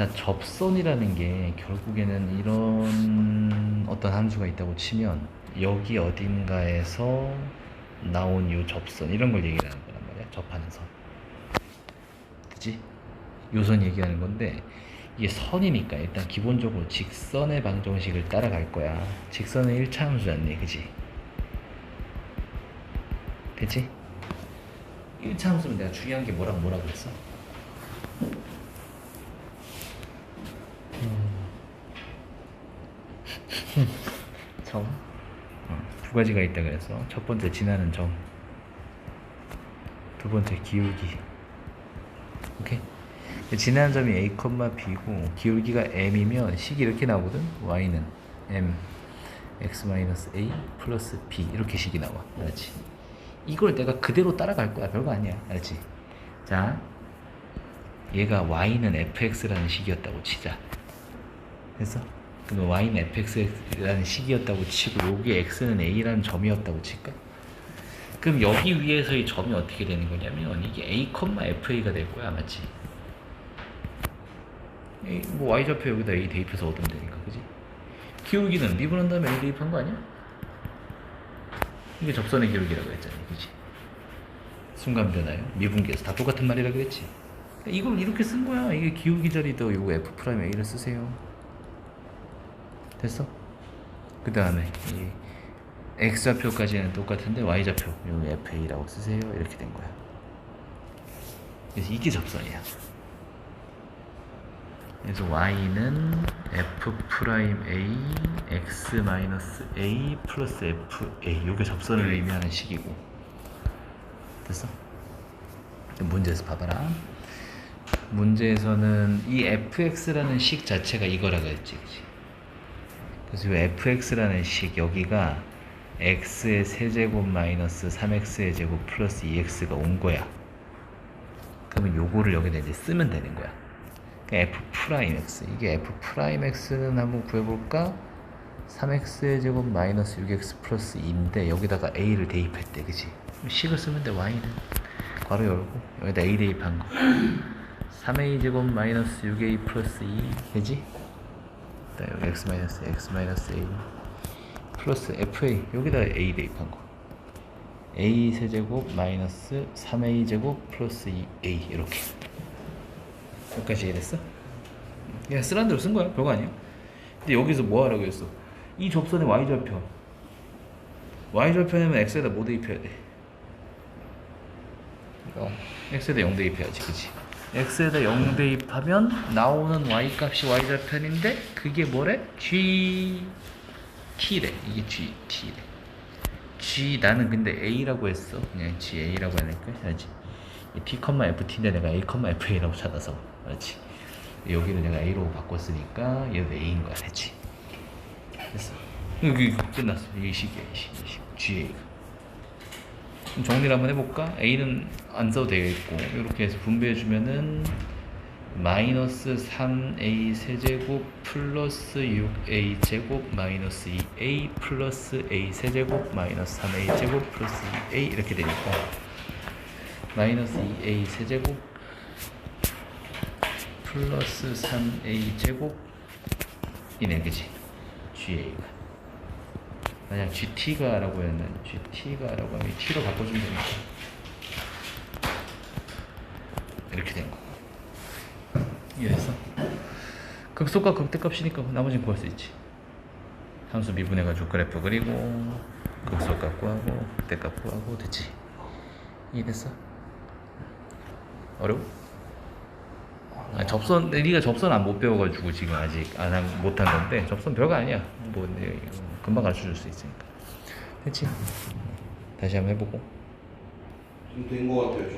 자, 접선이라는 게 결국에는 이런 어떤 함수가 있다고 치면 여기 어딘가에서 나온 요 접선 이런 걸 얘기를 하는 거란 말이야. 접하는 선. 그지? 요선 얘기하는 건데 이게 선이니까 일단 기본적으로 직선의 방정식을 따라갈 거야. 직선은 1차 함수잖니, 그지? 됐지? 1차 함수는 내가 중요한 게 뭐랑 뭐라 그랬어? 점. 어, 두 가지가 있다 그래서 첫 번째 지나는 점. 두 번째 기울기. 오케이. 지나는 점이 a, b고 기울기가 m이면 식이 이렇게 나오거든. y는 m x a b 이렇게 식이 나와. 알았지? 이걸 내가 그대로 따라갈 거야. 별거 아니야. 알았지? 자, 얘가 y는 fx라는 식이었다고 치자. 됐어? Y는 fx라는 식이었다고 치고 여기 x는 a라는 점이었다고 칠까? 그럼 여기 위에서의 점이 어떻게 되는 거냐면 이게 a, fa가 될 거야, 맞지? A, 뭐 y좌표 여기다 a 대입해서 얻으면 되니까, 그지? 기울기는 미분한 다음에 a 대입한 거 아니야? 이게 접선의 기울기라고 했잖아, 그지? 순간 변화요. 미분계에서 다 똑같은 말이라 그랬지. 그러니까 이걸 이렇게 쓴 거야. 이게 기울기 자리도 요거 f 프라임 a를 쓰세요. 됐어? 그 다음에 이 x좌표까지는 똑같은데 y좌표 여기 fa라고 쓰세요. 이렇게 된 거야. 그래서 이게 접선이야. 그래서 y는 f 프라임 a x 마이너스 a 플러스 f a 요게 접선을 의미하는 식이고 됐어? 문제에서 봐봐라. 문제에서는 이 fx라는 식 자체가 이거라고 했지, 그치? 그래서 이 fx라는 식 여기가 x의 세제곱 마이너스 3x의 제곱 플러스 2x가 온 거야. 그러면 요거를 여기다 이제 쓰면 되는 거야. 그러니까 f 프라임 x 이게 f 프라임 x는 한번 구해볼까? 3x의 제곱 마이너스 6x 플러스 2인데 여기다가 a를 대입했대, 그치? 식을 쓰면 돼 y는 괄호 열고 여기다 a 대입한 거. 3a 제곱 마이너스 6a 플러스 2 되지? 자, 여기 x 마이너스 x 마이너스 a 플러스 fa 여기다 a 대입한 거. A 세제곱 마이너스 3a 제곱 플러스 2a 이렇게. 여기까지 이해됐어? 그냥 쓰란 대로 쓴 거야. 별거 아니야. 근데 여기서 뭐 하라고 했어? 이 접선의 y좌표 y좌표냐면 x에다 뭐 대입해야 돼? 어. x에다 0 대입해야지. 그치 x에다 0 대입하면 나오는 y 값이 y좌편인데 그게 뭐래? g t래. 이게 g t래. G 나는 근데 a라고 했어. 그냥 g a라고 하니까 이 t, ft인데 내가 a, fa라고 찾아서. 그렇지. 여기를 내가 a로 바꿨으니까 얘도 a인 거야. 됐지. 됐어. 여기 끝났어. 이게 식이야 이 식, 이 식. ga가 정리를 한번 해볼까? A는 안 써도 되겠고 이렇게 해서 분배해주면은 마이너스 3A 세제곱 플러스 6A 제곱 마이너스 2A 플러스 A 세제곱 마이너스 3A 제곱 플러스 2A 이렇게 되니까 마이너스 2A 세제곱 플러스 3A 제곱 이네 그지? GA가 만약 GT가라고 하면 GT가라고 하면 T로 바꿔주면 됩니다. 이렇게 된 거. 이해했어? 극소값 극대값이니까 나머지는 구할 수 있지. 함수 미분해가지고 그래프 그리고 극소값 구하고 극대값 구하고 됐지. 이해됐어? 어려워? 아, 접선 네가 접선 안 못 배워가지고 지금 아직 안 한- 못한 건데 접선 별거 아니야. 뭐 네, 금방 가르쳐 줄 수 있으니까. 됐지? 다시 한번 해보고. 좀된거 같아요. 저.